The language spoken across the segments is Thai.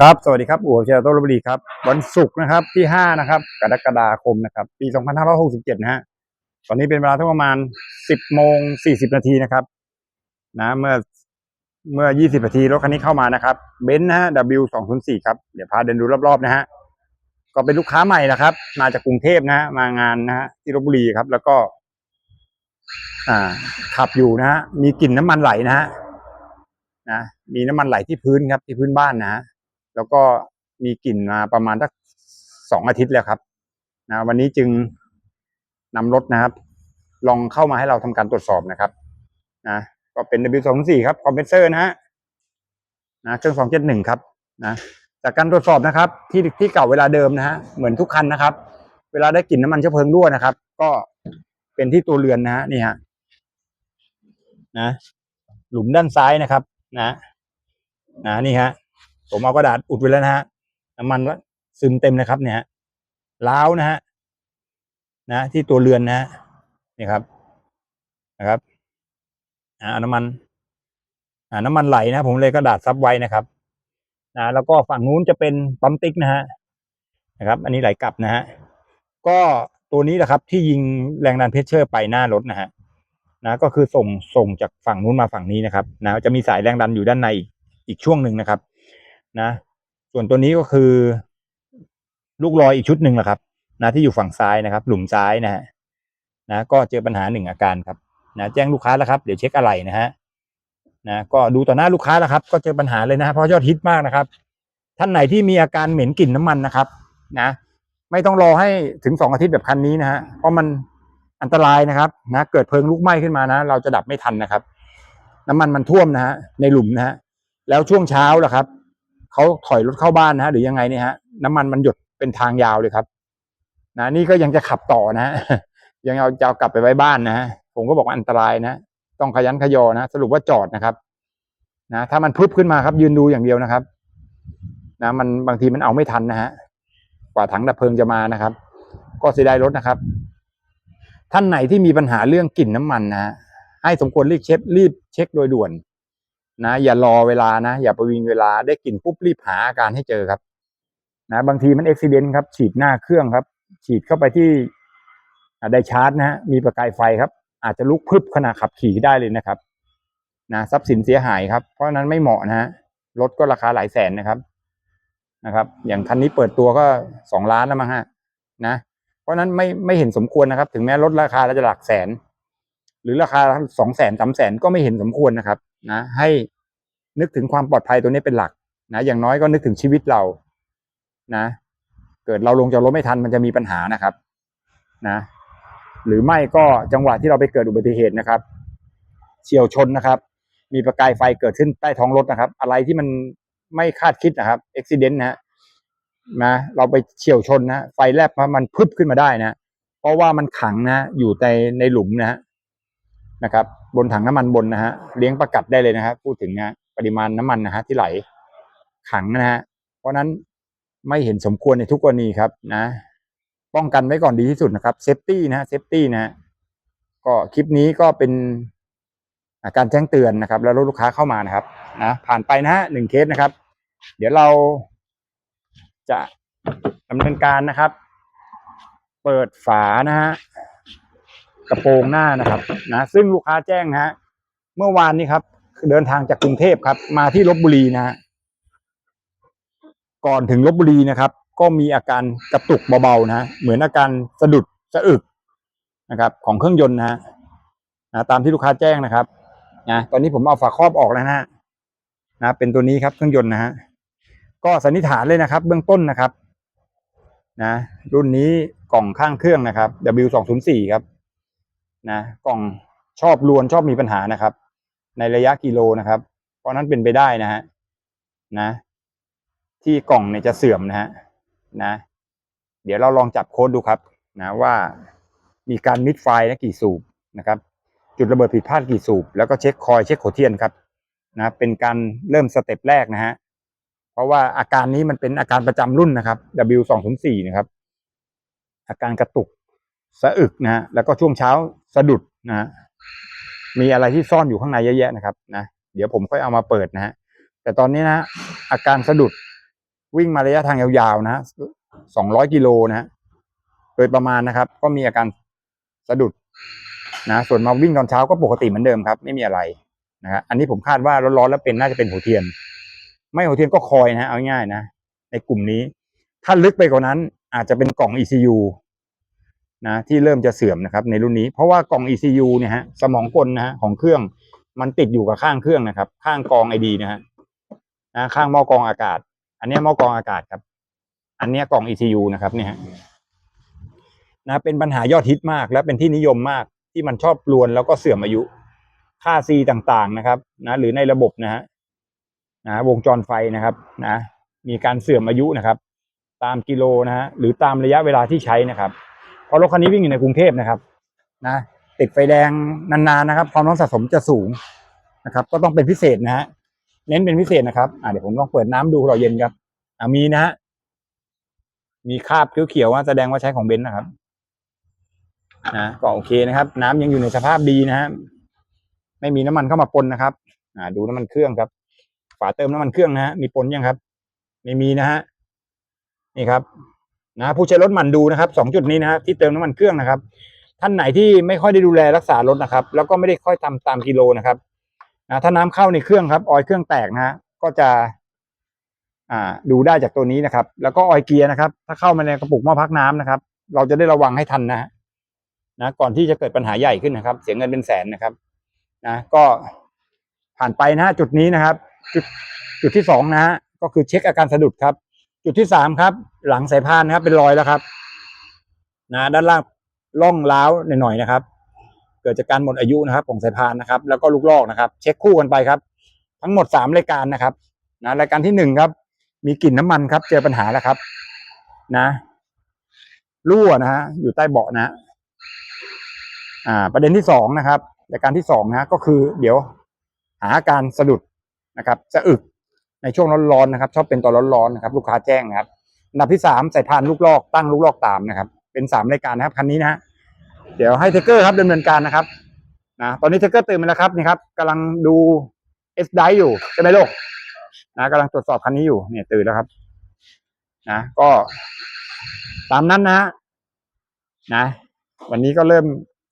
ครับ สวัสดีครับอู่เชียร์โตลบุรีครับ วันศุกร์นะครับที่ห้านะครับ กรกฎาคมนะครับ ปี 2567 นะฮะ ตอนนี้เป็นเวลาทั้งประมาณ 10 โมง 40 นาทีนะครับ นะ เมื่อ เมื่อ 20 นาทีรถคันนี้เข้ามานะครับ เบนซ์นะฮะ W204 ครับ เดี๋ยวพาเดินดูรอบๆ นะฮะ ก็เป็นลูกค้าใหม่นะครับ มาจากกรุงเทพนะฮะ มางานนะฮะที่ลบบุรีครับ แล้วก็ อ่า ขับอยู่นะฮะ มีกลิ่นน้ำมันไหลนะฮะ นะ มีน้ำมันไหลที่พื้นครับ ที่พื้นบ้านนะฮะ แล้วก็มีกลิ่นมาประมาณสักสองอาทิตย์แล้วครับนะวันนี้จึงนำรถนะครับ ลองเข้ามาให้เราทำการตรวจสอบนะครับนะก็เป็น W24 ครับคอมเพรสเซอร์นะฮะนะเครื่อง271ครับนะจากการตรวจสอบนะครับ ที่ที่เก่าเวลาเดิมนะฮะเหมือนทุกคันนะครับ เวลาได้กลิ่นน้ำมันเชื้อเพลิงรั่วนะครับ ก็เป็นที่ตัวเรือนนะฮะนี่ฮะนะ หลุมด้านซ้ายนะครับ นะ นะนี่ฮะ ผมเอากระดาษอุดไว้แล้วนะฮะน้ำมันก็ซึมเต็มเลยครับ เนี่ยฮะล้าวนะฮะนะที่ตัวเรือนนะฮะนี่ครับนะครับอ่าน้ำมัน อ่าน้ำมันไหลนะผมเลยกระดาษซับไว้นะครับนะแล้วก็ฝั่งนู้นจะเป็นปั๊มติ๊กนะฮะนะครับ อันนี้ไหลกลับนะฮะก็ตัวนี้แหละครับ ที่ยิงแรงดันเพชเชอร์ไปหน้ารถนะฮะนะก็คือส่งส่งจากฝั่งนู้นมาฝั่งนี้นะครับนะจะมีสายแรงดันอยู่ด้านในอีกช่วงหนึ่งนะครับ นะ ส่วนตัวนี้ก็คือ ลูกลอยอีกชุดหนึ่งแหละครับนะที่อยู่ฝั่งซ้ายนะครับ หลุมซ้ายนะฮะนะก็เจอปัญหาหนึ่งอาการครับนะแจ้งลูกค้าแล้วครับเดี๋ยวเช็คอะไรนะฮะนะก็ดูต่อหน้าลูกค้าแล้วครับ ก็เจอปัญหาเลยนะฮะเพราะยอดฮิตมากนะครับ ท่านไหนที่มีอาการเหม็นกลิ่นน้ำมันนะครับ นะ ไม่ต้องรอให้ถึงสองอาทิตย์แบบคันนี้นะฮะเพราะมันอันตรายนะครับนะเกิดเพลิงลุกไหม้ขึ้นมานะ เราจะดับไม่ทันนะครับ น้ำมันมันท่วมนะฮะในหลุมนะฮะแล้วช่วงเช้าล่ะครับ เขาถอยรถเข้าบ้านนะฮะหรือยังไงเนี่ยฮะน้ำมันมันหยดเป็นทางยาวเลยครับ นะนี่ก็ยังจะขับต่อนะฮะยังเอาจะเอากลับไปไว้บ้านนะฮะผมก็บอกว่าอันตรายนะต้องขยันขยอนะสรุปว่าจอดนะครับ นะถ้ามันพึบขึ้นมาครับ ยืนดูอย่างเดียวนะครับ นะมันบางทีมันเอาไม่ทันนะฮะกว่าถังดับเพลิงจะมานะครับ ก็เสียดายรถนะครับ ท่านไหนที่มีปัญหาเรื่องกลิ่นน้ำมันนะฮะให้สมควรรีบเช็ครีบเช็คโดยด่วน นะอย่ารอเวลานะ อย่าประวิงเวลาได้กลิ่นปุ๊บรีบหาอาการให้เจอครับ นะบางทีมันอุบิเหตุครับ ฉีดหน้าเครื่องครับ ฉีดเข้าไปที่ไดชาร์จนะฮะมีประกายไฟครับ อาจจะลุกพรึบขณะขับขี่ได้เลยนะครับนะทรัพย์สินเสียหายครับ เพราะนั้นไม่เหมาะนะฮะรถก็ราคาหลายแสนนะครับนะครับ อย่างคันนี้เปิดตัวก็สองล้านแล้วมั้งฮะนะ เพราะนั้นไม่ไม่เห็นสมควรนะครับ ถึงแม้ลดราคาจะหลักแสน หรือราคาสองแสนสามแสนก็ไม่เห็นสมควรนะครับ นะให้นึกถึงความปลอดภัยตัวนี้เป็นหลักนะอย่างน้อยก็นึกถึงชีวิตเรานะ เกิดเราลงจากรถไม่ทันมันจะมีปัญหานะครับนะ หรือไม่ก็จังหวะที่เราไปเกิดอุบัติเหตุนะครับ เฉียวชนนะครับ มีประกายไฟเกิดขึ้นใต้ท้องรถนะครับ อะไรที่มันไม่คาดคิดนะครับอุบิเหตุนะฮะนะเราไปเฉียวชนนะไฟแลบมันพึบขึ้นมาได้นะ เพราะว่ามันขังนะอยู่ในในหลุมนะฮะ นะครับ บนถังน้ำมันบนนะฮะเลี้ยงประกัดได้เลยนะครับพูดถึงนะปริมาณน้ำมันนะฮะที่ไหลขังนะฮะเพราะนั้นไม่เห็นสมควรในทุกกรณีครับนะ ป้องกันไว้ก่อนดีที่สุดนะครับเซฟตี้นะฮะเซฟตี้นะฮะก็คลิปนี้ก็เป็นาการแจ้งเตือนนะครับ แล้วรถลูกค้าเข้ามานะครับนะผ่านไปนะฮะหนึ่งเคสนะครับ เดี๋ยวเราจะดำเนินการนะครับ เปิดฝานะฮะ กระโปรงหน้านะครับนะซึ่งลูกค้าแจ้งนะฮะ เมื่อวานนี้ครับเดินทางจากกรุงเทพครับ มาที่ลบบุรีนะฮะก่อนถึงลบบุรีนะครับ ก็มีอาการกระตุกเบาๆนะเหมือนอาการสะดุดสะอึกนะครับ ของเครื่องยนต์นะฮะนะตามที่ลูกค้าแจ้งนะครับนะตอนนี้ผมเอาฝาครอบออกแล้วนะฮะนะเป็นตัวนี้ครับเครื่องยนต์นะฮะก็สันนิษฐานเลยนะครับ เบื้องต้นนะครับ นะ รุ่นนี้กล่องข้างเครื่องนะครับ W204 ครับ นะกล่องชอบรวนชอบมีปัญหานะครับ ในระยะกิโลนะครับ เพราะนั้นเป็นไปได้นะฮะนะ ที่กล่องเนี่ยจะเสื่อมนะฮะนะ เดี๋ยวเราลองจับโค้ดดูครับนะว่ามีการมิดไฟนะกี่สูบนะครับ จุดระเบิดผิดพลาดกี่สูบ แล้วก็เช็คคอยเช็คโขเทียนครับนะเป็นการเริ่มสเต็ปแรกนะฮะเพราะว่าอาการนี้มันเป็นอาการประจำรุ่นนะครับ W204 นะครับ อาการกระตุก สะอึกนะฮะแล้วก็ช่วงเช้าสะดุดนะฮะมีอะไรที่ซ่อนอยู่ข้างในเยอะแยะนะครับนะเดี๋ยวผมค่อยเอามาเปิดนะฮะแต่ตอนนี้นะอาการสะดุดวิ่งมาระยะทางยาวๆนะสองร้อยกิโลนะโดยประมาณนะครับ ก็มีอาการสะดุดนะส่วนมาวิ่งตอนเช้าก็ปกติเหมือนเดิมครับ ไม่มีอะไรนะฮะอันนี้ผมคาดว่าร้อนๆแล้วเป็นน่าจะเป็นหัวเทียน ไม่หัวเทียนก็คอยนะเอาง่ายนะในกลุ่มนี้ ถ้าลึกไปกว่านั้นอาจจะเป็นกล่อง ECU นะที่เริ่มจะเสื่อมนะครับในรุ่นนี้เพราะว่ากล่อง ECU เนี่ยฮะสมองกลนะฮะของเครื่องมันติดอยู่กับข้างเครื่องนะครับ ข้างกองไอดีนะฮะนะข้างหม้อกรองอากาศ อันเนี้ยหม้อกรองอากาศครับ อันเนี้ยกล่อง ECU นะครับเนี่ยฮะนะเป็นปัญหายอดฮิตมาก และเป็นที่นิยมมากที่มันชอบรวนแล้วก็เสื่อมอายุ ค่า C ต่างๆนะครับนะหรือในระบบนะฮะนะวงจรไฟนะครับนะมีการเสื่อมอายุนะครับ ตามกิโลนะฮะหรือตามระยะเวลาที่ใช้นะครับ เพราะรถคันนี้วิ่งอยู่ในกรุงเทพนะครับนะติดไฟแดงนานๆนะครับ ความร้อนสะสมจะสูงนะครับ ก็ต้องเป็นพิเศษนะฮะเน้นเป็นพิเศษนะครับอ่าเดี๋ยวผมลองเปิดน้ำดูหล่อเย็นครับอ่ามีนะฮะมีคราบเขียวๆว่าแสดงว่าใช้ของเบนซ์นะครับนะก็โอเคนะครับ น้ำยังอยู่ในสภาพดีนะฮะไม่มีน้ำมันเข้ามาปนนะครับ อ่า ดูน้ำมันเครื่องครับ ฝาเติมน้ำมันเครื่องนะฮะมีปนยังครับ ไม่มีนะฮะนี่ครับ นะผู้ใช้รถหมันดูนะครับสองจุดนี้นะที่เติมน้ำมันเครื่องนะครับ ท่านไหนที่ไม่ค่อยได้ดูแลรักษารถนะครับ แล้วก็ไม่ได้ค่อยทำตามกิโลนะครับนะถ้าน้ำเข้าในเครื่องครับ ออยเครื่องแตกนะก็จะ อ่า ดูได้จากตัวนี้นะครับ แล้วก็ออยเกียร์นะครับ ถ้าเข้ามาในกระปุกหม้อพักน้ำนะครับ เราจะได้ระวังให้ทันนะนะก่อนที่จะเกิดปัญหาใหญ่ขึ้นนะครับ เสียเงินเป็นแสนนะครับ นะ ก็ผ่านไปนะฮะจุดนี้นะครับ จุดจุดที่สองนะฮะก็คือเช็คอาการสะดุดครับ จุดที่สามครับ หลังสายพานนะครับ เป็นรอยแล้วครับ นะด้านล่างล่องล้าวหน่อยๆนะครับ เกิดจากการหมดอายุนะครับของสายพานนะครับ แล้วก็ลูกลอกนะครับ เช็คคู่กันไปครับ ทั้งหมดสามรายการนะครับนะรายการที่หนึ่งครับ มีกลิ่นน้ำมันครับ เจอปัญหาแล้วครับ นะรั่วนะฮะอยู่ใต้เบาะนะอ่า ประเด็นที่สองนะครับรายการที่สองนะฮะก็คือ เดี๋ยวหาอาการสะดุดนะครับ จะอึก ในช่วงร้อนๆนะครับ ชอบเป็นตอนร้อนๆนะครับ ลูกค้าแจ้งนะครับอันดับที่สามใส่พานลูกลอกตั้งลูกลอกตามนะครับ เป็นสามรายการนะครับคันนี้นะฮะเดี๋ยวให้เทเกอร์ครับดำเนินการนะครับนะตอนนี้เทเกอร์ตื่นมาแล้วครับนี่ครับกำลังดูเอสไดอยู่ใช่ไหมลูกนะกำลังตรวจสอบคันนี้อยู่เนี่ยตื่นแล้วครับ นะก็ตามนั้นนะ นะ วันนี้ก็เริ่ม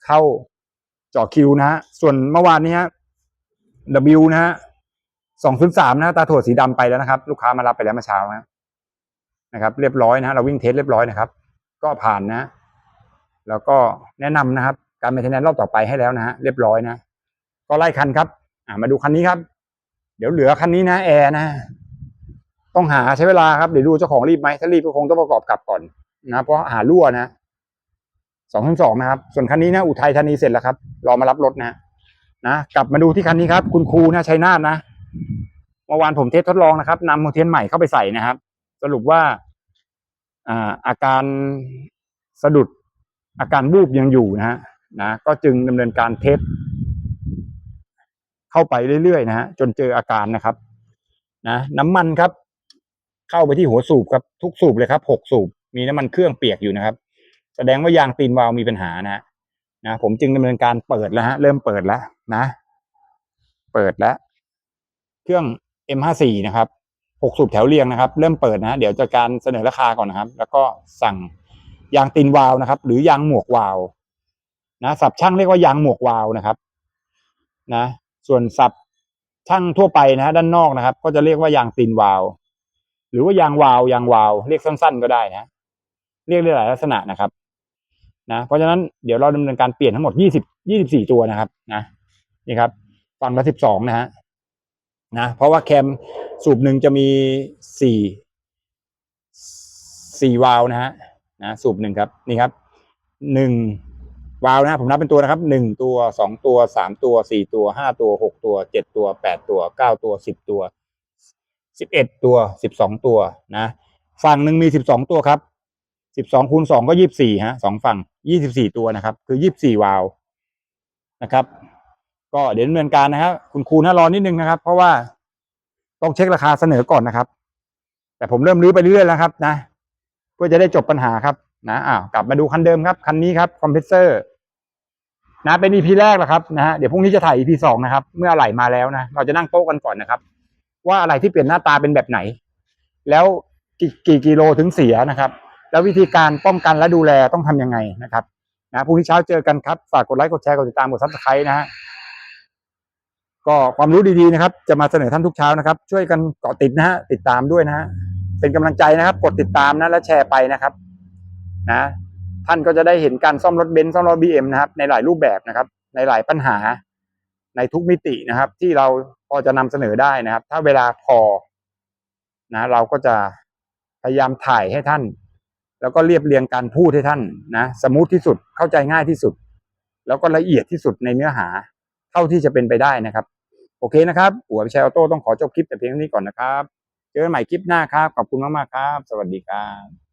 เข้าเจาะคิวนะฮะส่วนเมื่อวานนี้ฮะ W นะฮะ สองศูนย์สามนะตาถั่วสีดำไปแล้วนะครับ ลูกค้ามารับไปแล้วเมื่อเช้านะนะครับ เรียบร้อยนะเราวิ่งเทสเรียบร้อยนะครับ ก็ผ่านนะ แล้วก็แนะนำนะครับ การเมนเทนแนนรอบต่อไปให้แล้วนะฮะเรียบร้อยนะ ก็ไล่คันครับ อ่ามาดูคันนี้ครับ เดี๋ยวเหลือคันนี้นะแอร์นะ ต้องหาใช้เวลาครับเดี๋ยวดูเจ้าของรีบไหมถ้ารีบก็คงต้องประกอบกลับก่อนนะเพราะหารั่วนะสองสองนะครับ ส่วนคันนี้นะอุทัยธานีเสร็จแล้วครับรอมารับรถนะนะกลับมาดูที่คันนี้ครับ คุณครูนะชัยนาทนะ เมื่อวานผมเทสทดลองนะครับนำโมเทียนใหม่เข้าไปใส่นะครับ สรุปว่าอาการสะดุดอาการบูบยังอยู่นะฮะนะก็จึงดำเนินการเทสเข้าไปเรื่อยๆนะฮะจนเจออาการนะครับ นะน้ำมันครับ เข้าไปที่หัวสูบครับทุกสูบเลยครับหกสูบ มีน้ำมันเครื่องเปียกอยู่นะครับ แสดงว่ายางตีนวาล์วมีปัญหานะฮะนะผมจึงดำเนินการเปิดแล้วฮะเริ่มเปิดแล้วนะ เปิดแล้ว เครื่อง M54 นะครับหกสูบแถวเรียงนะครับ เริ่มเปิดนะเดี๋ยวจะการเสนอราคาก่อนนะครับ แล้วก็สั่งยางตีนวาล์วนะครับ หรือยางหมวกวาล์วนะสับช่างเรียกว่ายางหมวกวาล์วนะครับนะ ส่วนสับช่างทั่วไปนะด้านนอกนะครับ ก็จะเรียกว่ายางตีนวาล์วหรือว่ายางวาล์วยางวาล์วเรียกสั้น ๆ ก็ได้นะ เรียกได้หลายลักษณะนะครับ นะเพราะฉะนั้นเดี๋ยวเราดำเนินการเปลี่ยนทั้งหมดยี่สิบยี่สิบสี่ตัวนะครับ นะนี่ครับฝั่งละสิบสองนะฮะ นะเพราะว่าแคมสูบหนึ่งจะมีสี่สี่วาล์วนะฮะนะสูบหนึ่งครับนี่ครับหนึ่งวาล์วนะผมนับเป็นตัวนะครับหนึ่งตัวสองตัวสามตัวสี่ตัวห้าตัวหกตัวเจ็ดตัวแปดตัวเก้าตัวสิบตัวสิบเอ็ดตัวสิบสองตัวนะฝั่งหนึ่งมีสิบสองตัวครับสิบสองคูณสองก็ยี่สิบสี่ฮะสองฝั่งยี่สิบสี่ตัวนะครับ คือยี่สิบสี่วาล์วนะครับ ก็เดี๋ยวดำเนินการนะครับคุณครูนะรอนิดนึงนะครับ เพราะว่าต้องเช็คราคาเสนอก่อนนะครับ แต่ผมเริ่มรื้อไปเรื่อยๆแล้วครับนะ เพื่อจะได้จบปัญหาครับนะอ้าวกลับมาดูคันเดิมครับ คันนี้ครับคอมเพรสเซอร์นะเป็น EP แรกแล้วครับนะฮะเดี๋ยวพรุ่งนี้จะถ่าย EP สองนะครับ เมื่ออะไหลมาแล้วนะเราจะนั่งโต๊ะกันก่อนนะครับ ว่าอะไรที่เปลี่ยนหน้าตาเป็นแบบไหน แล้วกี่กี่กิโลถึงเสียนะครับ แล้ววิธีการป้องกันและดูแลต้องทำยังไงนะครับนะพรุ่งนี้เช้าเจอกันครับ ฝากกดไลค์กดแชร์กดติดตามกดซับสไครต์นะฮะ ก็ความรู้ดีๆนะครับ จะมาเสนอท่านทุกเช้านะครับ ช่วยกันเกาะติดนะฮะติดตามด้วยนะฮะเป็นกำลังใจนะครับ กดติดตามนะและแชร์ไปนะครับ นะ ท่านก็จะได้เห็นการซ่อมรถเบนซ์ซ่อมรถบีเอ็มนะครับ ในหลายรูปแบบนะครับ ในหลายปัญหา ในทุกมิตินะครับ ที่เราพอจะนำเสนอได้นะครับ ถ้าเวลาพอนะ เราก็จะพยายามถ่ายให้ท่าน แล้วก็เรียบเรียงการพูดให้ท่านนะสมูทที่สุดเข้าใจง่ายที่สุด แล้วก็ละเอียดที่สุดในเนื้อหา เท่าที่จะเป็นไปได้นะครับ โอเคนะครับหัวพิชัยออโต้ต้องขอจบคลิปแต่เพียงเท่านี้ก่อนนะครับ เจอกันใหม่คลิปหน้าครับ ขอบคุณมากๆครับ สวัสดีครับ